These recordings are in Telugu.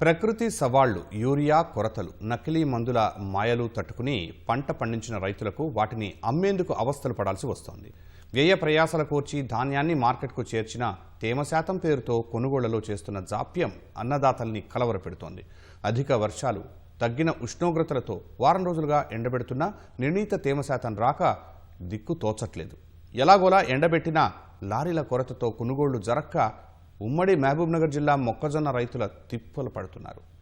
ప్రకృతి సవాళ్ళు యూరియా కొరతలు నకిలీ మందుల మాయలు తట్టుకుని పంట పండించిన రైతులకు వాటిని అమ్మేందుకు అవస్థలు పడాల్సి వస్తోంది. వ్యయ ప్రయాసాల కోర్చి ధాన్యాన్ని మార్కెట్కు చేర్చిన తేమ శాతం పేరుతో కొనుగోళ్ళలో చేస్తున్న జాప్యం అన్నదాతల్ని కలవరపెడుతోంది. అధిక వర్షాలు తగ్గిన ఉష్ణోగ్రతలతో వారం రోజులుగా ఎండబెడుతున్న నిర్ణీత తేమ శాతం రాక దిక్కు తోచట్లేదు. ఎలాగోలా ఎండబెట్టినా లారీల కొరతతో కొనుగోళ్ళు జరక్క ఉమ్మడి మహబూబ్నగర్ జిల్లా మొక్కజొన్న రైతుల తిప్పలు పడుతున్నారు.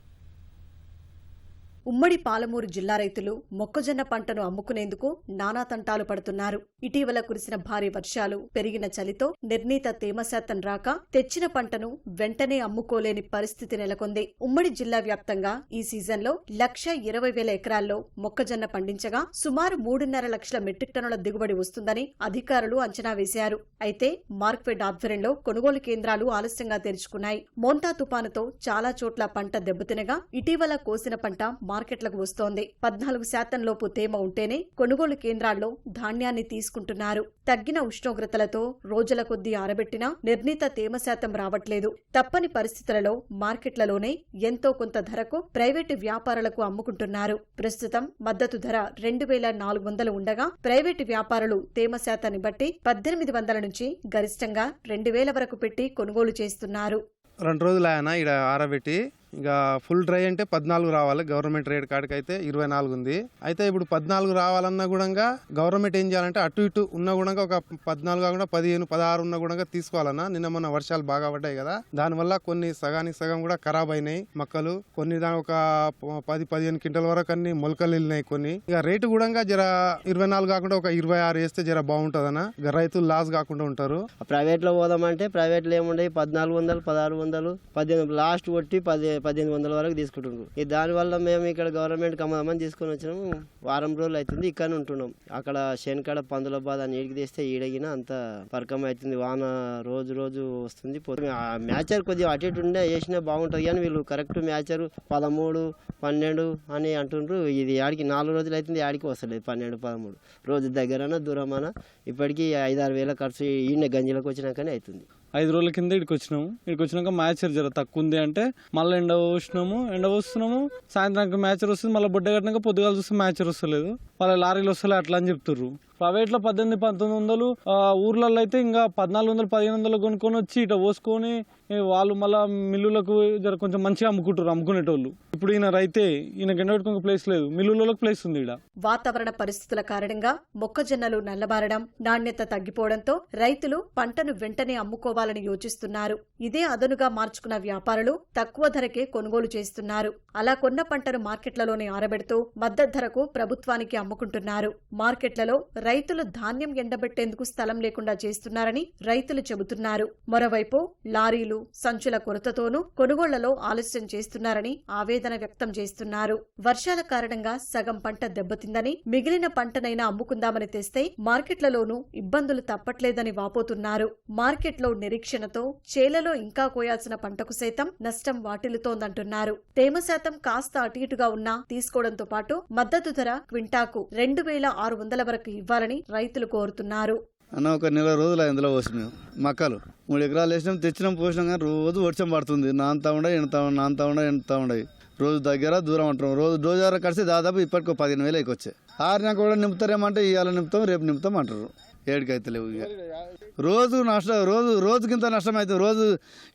ఉమ్మడి పాలమూరు జిల్లా రైతులు మొక్కజొన్న పంటను అమ్ముకునేందుకు నానా తంటాలు పడుతున్నారు. ఇటీవల కురిసిన భారీ వర్షాలు పెరిగిన చలితో నిర్ణీత తేమ శాతం రాక తెచ్చిన పంటను వెంటనే అమ్ముకోలేని పరిస్థితి నెలకొంది. ఉమ్మడి జిల్లా వ్యాప్తంగా ఈ సీజన్లో లక్ష ఇరవై వేల ఎకరాల్లో మొక్కజొన్న పండించగా సుమారు మూడున్నర లక్షల మెట్రిక్ టన్నుల దిగుబడి వస్తుందని అధికారులు అంచనా వేశారు. అయితే మార్క్ఫెడ్ ఆధ్వర్యంలో కొనుగోలు కేంద్రాలు ఆలస్యంగా తెరుచుకున్నాయి. మోంటా తుపానుతో చాలా చోట్ల పంట దెబ్బతినగా ఇటీవల కోసిన పంట మార్కెట్లకు వస్తోంది. పద్నాలుగు శాతం లోపు తేమ ఉంటేనే కొనుగోలు కేంద్రాల్లో ధాన్యాన్ని తీసుకుంటున్నారు. తగ్గిన ఉష్ణోగ్రతలతో రోజుల కొద్దీ ఆరబెట్టినా నిర్ణీత తేమ శాతం రావట్లేదు. తప్పని పరిస్థితులలో మార్కెట్లలోనే ఎంతో కొంత ధరకు ప్రైవేటు వ్యాపారులకు అమ్ముకుంటున్నారు. ప్రస్తుతం మద్దతు ధర రెండు వేల నాలుగు వందలు ఉండగా ప్రైవేటు వ్యాపారులు తేమ శాతాన్ని బట్టి పద్దెనిమిది వందల నుంచి గరిష్టంగా రెండు వేల వరకు పెట్టి కొనుగోలు చేస్తున్నారు. రెండు రోజులు ఆయన ఇక్కడ ఆరబెట్టి ఇక ఫుల్ డ్రై అంటే పద్నాలుగు రావాలి. గవర్నమెంట్ రేట్ కాడికి అయితే ఇరవై నాలుగు ఉంది. అయితే ఇప్పుడు పద్నాలుగు రావాలన్నా కూడా గవర్నమెంట్ ఏం చేయాలంటే అటు ఇటు ఉన్న కూడా ఒక పద్నాలుగు కాకుండా పదిహేను పదహారు ఉన్న కూడా తీసుకోవాలన్నా నిన్న మొన్న వర్షాలు బాగా పడ్డాయి కదా. దానివల్ల కొన్ని సగానికి సగం కూడా ఖరాబ్ అయినాయి మొక్కలు. కొన్ని దాని ఒక పది పదిహేను క్వింటల్ వరకు అన్ని మొలకలు వెళ్ళినాయి కొన్ని. ఇక రేటు కూడా జర ఇరవై నాలుగు కాకుండా ఒక ఇరవై ఆరు వేస్తే జర బాగుంటుందన్న. అన్న రైతులు లాస్ కాకుండా ఉంటారు. ప్రైవేట్లో పోదామంటే ప్రైవేట్లో ఏముండయి? పద్నాలుగు వందలు పదహారు వందలు పద్దెనిమిది లాస్ట్ కొట్టి పది పద్దెనిమిది వందల వరకు తీసుకుంటున్నారు ఈ దానివల్ల మేము ఇక్కడ గవర్నమెంట్ కమ్మదామని తీసుకొని వచ్చినాము. వారం రోజులు అవుతుంది ఇక్కడ ఉంటున్నాం. అక్కడ శనికాడ పందుల బాధ అని తీస్తే ఈడగిన అంత పరకం అవుతుంది. వాన రోజు రోజు వస్తుంది. పోతుంది ఆ మ్యాచర్ కొద్దిగా అటు ఇటు ఉండే వేసినా బాగుంటుంది కానీ వీళ్ళు కరెక్ట్ మ్యాచర్. పదమూడు పన్నెండు అని అంటుండ్రు. ఇది ఆడికి నాలుగు రోజులు అవుతుంది ఆడికి వస్తలేదు. పన్నెండు పదమూడు. రోజు దగ్గరన దూరమన? ఇప్పటికీ ఐదారు వేల ఖర్చు ఈయన గంజిలకు వచ్చినాకనే అవుతుంది ఐదు రోజుల కింద ఇక్కడికి వచ్చినాము. ఇక్కడికి వచ్చినాక మ్యాచర్ జర తక్కువ ఉంది అంటే మళ్ళీ ఎండ పోసినాము. ఎండ పోస్తున్నాము సాయంత్రానికి మ్యాచర్ వస్తుంది. మళ్ళీ బొడ్డ కట్టినాక పొద్దుగాలు చూస్తే మ్యాచర్ వస్తలేదు. వాళ్ళ లారీలు వస్తలే అట్లా అని చెప్తుర్రు. ప్రైవేట్లో పద్దెనిమిది పంతొమ్మిది వందలు ఊర్లలో అయితే ఇంకా పద్నాలుగు వందలు పదిహేను వందలు కొనుక్కొని వచ్చి ఇట పోసుకొని వాళ్ళు మళ్ళా మిల్లులకు జర కొంచెం మంచిగా అమ్ముకుంటారు అమ్ముకునేటోళ్ళు. ఇప్పుడు ఈయన రైతే ఈయన ఎండబెట్టుకునే ప్లేస్ లేదు. మిల్లులలోకి ప్లేస్ ఉంది ఇక్కడ వాతావరణ పరిస్థితుల కారణంగా మొక్కజొన్నలు నల్లబారడం నాణ్యత తగ్గిపోవడంతో రైతులు పంటను వెంటనే అమ్ముకోవాలని యోచిస్తున్నారు. ఇదే అదనుగా మార్చుకున్న వ్యాపారులు తక్కువ ధరకే కొనుగోలు చేస్తున్నారు. అలా కొన్న పంటను మార్కెట్లలోనే ఆరబెడుతూ మద్దతు ధరకు ప్రభుత్వానికి అమ్ముకుంటున్నారు. మార్కెట్లలో రైతులు ధాన్యం ఎండబెట్టేందుకు స్థలం లేకుండా చేస్తున్నారని రైతులు చెబుతున్నారు. మరోవైపు లారీలు సంచుల కొరతతోనూ కొనుగోళ్ళలో ఆలస్యం చేస్తున్నారని ఆవేదన వ్యక్తం చేస్తున్నారు. వర్షాల కారణంగా సగం పంట దెబ్బతిందని మిగిలిన పంటనైనా అమ్ముకుందామని తెస్తే మార్కెట్లలోనూ ఇబ్బందులు తప్పట్లేదని వాపోతున్నారు. మార్కెట్లో నిరీక్షణతో చేలలో ఇంకా కోయాల్సిన పంటకు సైతం నష్టం వాటిల్లుతోందంటున్నారు. తేమ శాతం కాస్త అటు ఇటుగా ఉన్నా తీసుకోవడంతో పాటు మద్దతు ధర క్వింటాకు రెండు వేల ఆరు వందల వరకు ఇవ్వాలి ఇవ్వాలని రైతులు కోరుతున్నారు. అన్న ఒక నెల రోజులు ఇందులో పోసి మేము. మక్కలు. మూడు ఎకరాలు వేసినాం తెచ్చినాం పోసినాం కానీ రోజు వర్షం పడుతుంది. నాంతా ఉండే ఎండుతా ఉండే నాంతా ఉండే ఎండుతా ఉండే రోజు దగ్గర దూరం అంటాం రోజు డోజార కలిసి దాదాపు ఇప్పటికి ఒక పదిహేను వేలు వచ్చాయి ఆరినాక కూడా నింపుతారేమంటే ఇవాళ నింపుతాం రేపు నింపుతాం అంటారు ఏడికైతే లేవు ఇక. రోజు నష్టం రోజు రోజుకింత నష్టం అవుతుంది. రోజు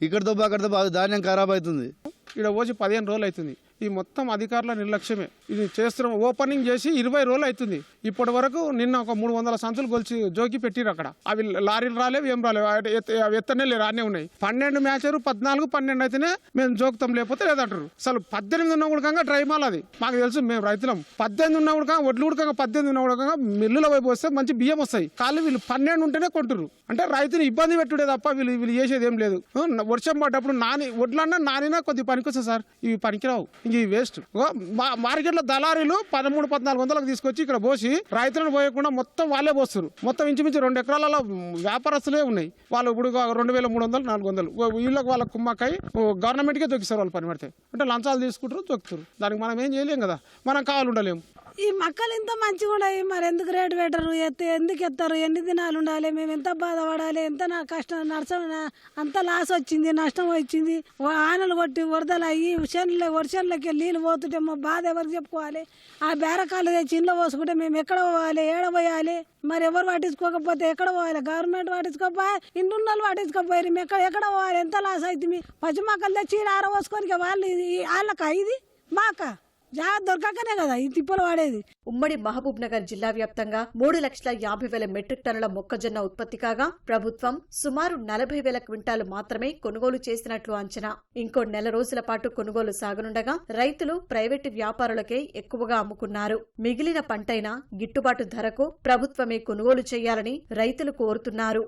ఇక్కడ దెబ్బ అక్కడ దెబ్బ అది ధాన్యం ఖరాబ్ అవుతుంది. ఇక్కడ పోసి పదిహేను రోజులు అవుతుంది. ఈ మొత్తం అధికారుల నిర్లక్ష్యమే. ఇది చేస్తున్నాం ఓపెనింగ్ చేసి ఇరవై రోజులు అవుతుంది. ఇప్పటి వరకు నిన్న ఒక మూడు వందల సంచులు కొలిచి జోకి పెట్టిరు అక్కడ. అవి లారీలు రాలేవు ఏం రాలేవు. అవి ఎత్త- ఎత్తనే లేరు అన్నీ ఉన్నాయి. పన్నెండు మ్యాచరు పద్నాలుగు పన్నెండు అయితేనే మేము జోకుతాం లేకపోతే లేదంటారు. అసలు పద్దెనిమిది ఉన్న ఉడకంగా డ్రై మాల్ అది. మాకు తెలుసు మేము రైతులం. పద్దెనిమిది ఉన్న ఉడకంగా ఒడ్లు ఉడకంగా పద్దెనిమిది ఉన్న ఉడకంగా మిల్లుల వైపు వస్తే మంచి బియ్యం వస్తాయి. కాళ్ళు వీళ్ళు పన్నెండు ఉంటేనే కొంటారు అంటే రైతుని ఇబ్బంది పెట్టుడే తప్ప వీళ్ళు వీళ్ళు చేసేది ఏం లేదు. వర్షం పడ్డప్పుడు నాని వడ్లన్నా నానినా కొద్ది పనికొస్తాయి సార్. ఇవి పనికిరావు. ఈ వేస్ట్ వేస్ట్ మార్కెట్లో దళారీలు పదమూడు పద్నాలుగు వందలకు తీసుకొచ్చి ఇక్కడ పోసి రైతులను పోయకుండా మొత్తం వాళ్ళే పోస్తారు మొత్తం ఇంచుమించు రెండు ఎకరాలలో వ్యాపారస్తులే ఉన్నాయి. వాళ్ళు ఇప్పుడు రెండు వేల మూడు వందలు నాలుగు వందలు. వీళ్ళకి వాళ్ళ కుమ్మకాయ గవర్నమెంట్కే దొక్కిస్తారు వాళ్ళు పని పడితే. అంటే లంచాలు తీసుకుంటారు దొక్కుతారు దానికి మనం ఏం చేయలేం కదా. మనం కావాలి ఉండలేము. ఈ మొక్కలు ఇంత మంచిగా ఉన్నాయి మరి ఎందుకు రేటు పెట్టరు? ఎత్తే ఎందుకు ఎత్తారు? ఎన్ని దినాలు ఉండాలి? మేము ఎంత బాధపడాలి? ఎంత నా కష్టం నష్టం అంత లాస్ వచ్చింది నష్టం వచ్చింది? ఆనలు కొట్టి వరదలు అయ్యి చేనులే వర్షంలోకి నీళ్ళు పోతుంటే మా బాధ ఎవరికి చెప్పుకోవాలి? ఆ బేరకాలు తెచ్చి ఇంట్లో పోసుకుంటే మేము ఎక్కడ పోవాలి? ఏడ పోయాలి? మరి ఎవరు పట్టించుకోకపోతే ఎక్కడ పోవాలి? గవర్నమెంట్ పట్టించుకోపోయి ఇండ్ల వాళ్ళు పట్టించుకోపోయారు మేము ఎక్కడ ఎక్కడ పోవాలి? ఎంత లాస్ అవుతుంది? పచ్చి మొక్కలు తెచ్చి ఈడ ఆర వాళ్ళు ఇది- వాళ్ళకా ఇది? మాక? జాగ్రత్త దొరకకనే కదా ఈ తిప్పలు వాడేది. ఉమ్మడి మహబూబ్ నగర్ జిల్లా వ్యాప్తంగా మూడు లక్షల యాభై వేల మెట్రిక్ టన్నుల మొక్కజొన్న ఉత్పత్తి కాగా ప్రభుత్వం సుమారు నలభై వేల క్వింటాలు మాత్రమే కొనుగోలు చేసినట్లు అంచనా. ఇంకో నెల రోజుల పాటు కొనుగోలు సాగనుండగా రైతులు ప్రైవేటు వ్యాపారులకే ఎక్కువగా అమ్ముకున్నారు. మిగిలిన పంటైన గిట్టుబాటు ధరకు ప్రభుత్వమే కొనుగోలు చేయాలని రైతులు కోరుతున్నారు.